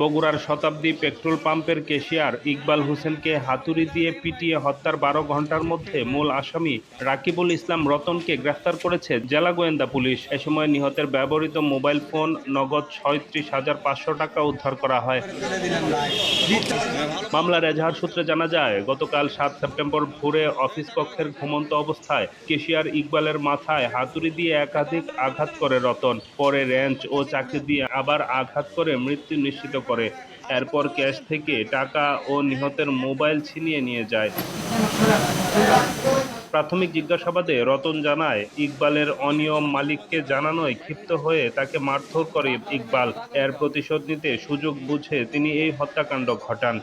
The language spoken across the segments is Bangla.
বগুড়ার শতাব্দী পেট্রোল পাম্পের কেশিয়ার ইকবাল হোসেনকে হাতুড়ি দিয়ে পিটিয়ে হত্যার বারো ঘণ্টার মধ্যে মূল আসামি রাকিবুল ইসলাম রতনকে গ্রেফতার করেছে জেলা গোয়েন্দা পুলিশ। এ সময় নিহতের ব্যবহৃত মোবাইল ফোন নগদ ছয়ত্রিশ হাজার পাঁচশো টাকা উদ্ধার করা হয়। মামলার এজাহার সূত্রে জানা যায় গতকাল সাত সেপ্টেম্বর ভোরে অফিস কক্ষের ঘুমন্ত অবস্থায় কেশিয়ার ইকবালের মাথায় হাতুড়ি দিয়ে একাধিক আঘাত করে রতন। পরে রেঞ্চ ও চাকরি দিয়ে আবার আঘাত করে মৃত্যু নিশ্চিত করে। এরপর ক্যাশ থেকে টাকা ও নিহতের মোবাইল ছিনিয়ে নিয়ে যায়। প্রাথমিক জিজ্ঞাসাবাদে রতন জানায়, ইকবালের অনিয়ম মালিককে জানানোয় ক্ষিপ্ত হয়ে তাকে মারধর করে ইকবাল। এর প্রতিশোধ নিতে সুযোগ বুঝে তিনি এই হত্যাকাণ্ড ঘটান।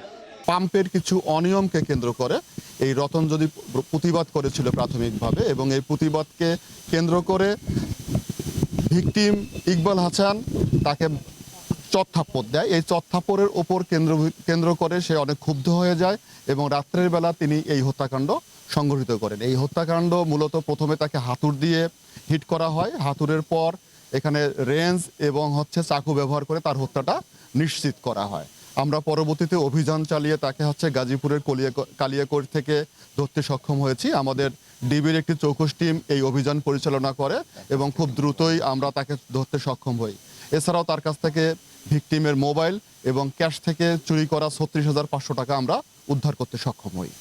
পাম্পের কিছু অনিয়মকে কেন্দ্র করে এই রতন যদি প্রতিবাদ করেছিল প্রাথমিকভাবে এবং এই প্রতিবাদকে কেন্দ্র করে ভিকটিম ইকবাল হাসান তাকে চত্থাপ্পর দেয়। এই চত্থাপ্পরের ওপর কেন্দ্র কেন্দ্র করে সে অনেক ক্ষুব্ধ হয়ে যায় এবং রাত্রের বেলা তিনি এই হত্যাকাণ্ড সংঘটিত করেন। এই হত্যাকাণ্ড মূলত প্রথমে তাকে হাতুর দিয়ে হিট করা হয়। হাতুরের পর এখানে রেঞ্জ এবং হচ্ছে চাকু ব্যবহার করে তার হত্যাটা নিশ্চিত করা হয়। আমরা পরবর্তীতে অভিযান চালিয়ে তাকে হচ্ছে গাজীপুরের কলিয়া কালিয়াকোট থেকে ধরতে সক্ষম হয়েছি। আমাদের ডিবির একটি চৌকস টিম এই অভিযান পরিচালনা করে এবং খুব দ্রুতই আমরা তাকে ধরতে সক্ষম হই। এছাড়াও তার কাছ থেকে ভিকটিমের মোবাইল এবং ক্যাশ থেকে চুরি করা ছত্রিশ হাজার পাঁচশো টাকা আমরা উদ্ধার করতে সক্ষম হই।